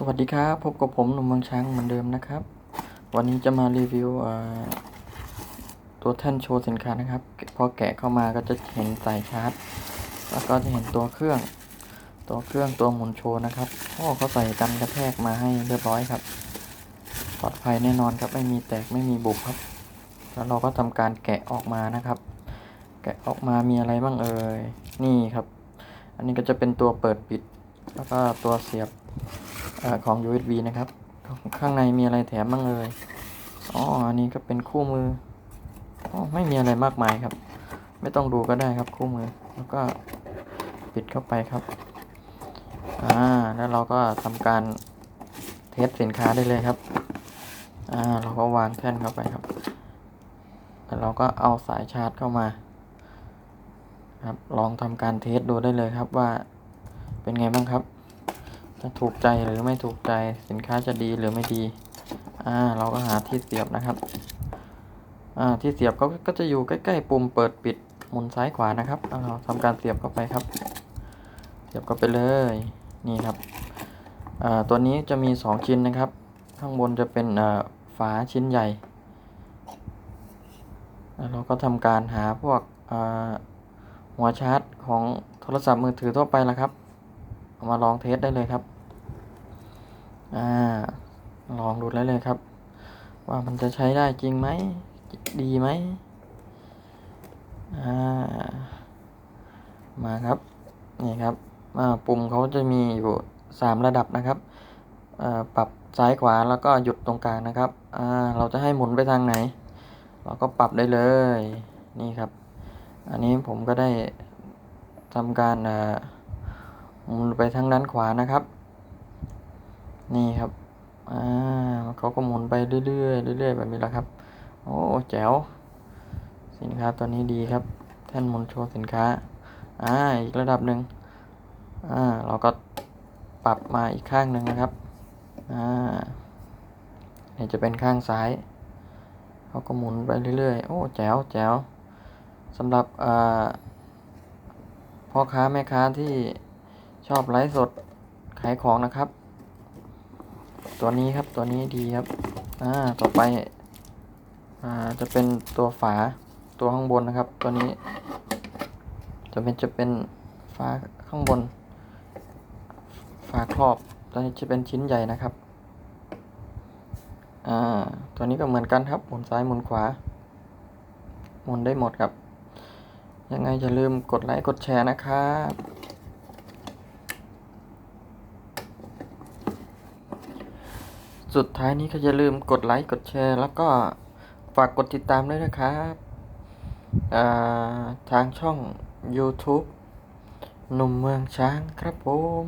สวัสดีครับ พบกับผมหนุ่มเมืองช้างเหมือนเดิมนะครับ วันนี้จะมารีวิวตัวแท่นโชว์สินค้านะครับ พอแกะเข้ามาก็จะเห็นสายชาร์จ แล้วก็จะเห็นตัวเครื่อง ตัวเครื่องตัวหมุนโชว์นะครับโอ้เขาใส่กันกระแทกมาให้เรียบร้อยครับ ปลอดภัยแน่นอนครับ ไม่มีแตกไม่มีบุบครับ แล้วเราก็ทำการแกะออกมานะครับ แกะออกมามีอะไรบ้างเอ่ย นี่ครับ อันนี้ก็จะเป็นตัวเปิดปิด แล้วก็ตัวเสียบ อของ USB นะครับ ข้างในมีอะไรแถมบ้างเอ่ยอ๋อ อันนี้ก็เป็นคู่มือ อ๋อ ไม่มีอะไรมากมายครับ ไม่ต้องดูก็ได้ครับคู่มือ แล้วก็ปิดเข้าไปครับ อ่า แล้วเราก็ทำการเทสสินค้าได้เลยครับ อ่า เราก็วางแท่นเข้าไปครับ แล้วเราก็เอาสายชาร์จเข้ามา ครับ ลองทำการเทสดูได้เลยครับว่าเป็นไงบ้างครับ จะถูกใจหรือไม่ถูกใจสินค้าจะดีหรือไม่ดี อ่า เราก็หาที่เสียบนะครับ อ่า ที่เสียบก็ก็จะอยู่ใกล้ๆปุ่มเปิดปิดหมุนซ้ายขวานะครับเราทำการเสียบเข้าไปครับ เสียบเข้าไปเลย นี่ครับ อ่า ตัวนี้จะมีสองชิ้นนะครับ ข้างบนจะเป็นอ่าฝาชิ้นใหญ่ แล้วเราก็ทำการหาพวกอ่าหัวชาร์จของโทรศัพท์มือถือทั่วไปละครับ เอามาลองเทสได้เลยครับ อ่า ลองดูได้เลยครับ ว่ามันจะใช้ได้จริงไหม ดีไหม อ่า มาครับ นี่ครับ อ่า ปุ่มเขาจะมีอยู่สามระดับนะครับอ่าปรับซ้ายขวาแล้วก็หยุดตรงกลางนะครับอ่าเราจะให้หมุนไปทางไหน เราก็ปรับได้เลย นี่ครับ อันนี้ผมก็ได้ทำการอ่า หมุนไปทางด้านขวานะครับ นี่ครับอ่าเขาก็หมุนไปเรื่อยๆเรื่อยๆแบบนี้แหละครับ โอ้แจ๋วสินค้าตัวนี้ดีครับ แท่นหมุนโชว์สินค้าอ่าอีกระดับหนึ่งอ่าเราก็ปรับมาอีกข้างหนึ่งนะครับอ่านี่จะเป็นข้างซ้ายเขาก็หมุนไปเรื่อยๆ โอ้แจ๋วแจ๋วสำหรับอ่าพ่อค้าแม่ค้าที่ ชอบไลฟ์สดขายของนะครับ ตัวนี้ครับตัวนี้ดีครับ อ่าต่อไปอ่าจะเป็นตัวฝาตัวข้างบนนะครับ ตัวนี้ จะเป็นจะเป็นฝาข้างบน ฝาครอบ ตัวนี้จะเป็นชิ้นใหญ่นะครับ อ่าตัวนี้ก็เหมือนกันครับหมุนซ้ายหมุนขวาหมุนได้หมดครับ ยังไงอย่าลืมกดไลค์กดแชร์นะครับ สุดท้ายนี้ก็อย่าลืมกดไลค์กดแชร์ แล้วก็ฝากกดติดตามด้วยนะครับทางช่อง YouTube หนุ่มเมืองช้างครับผม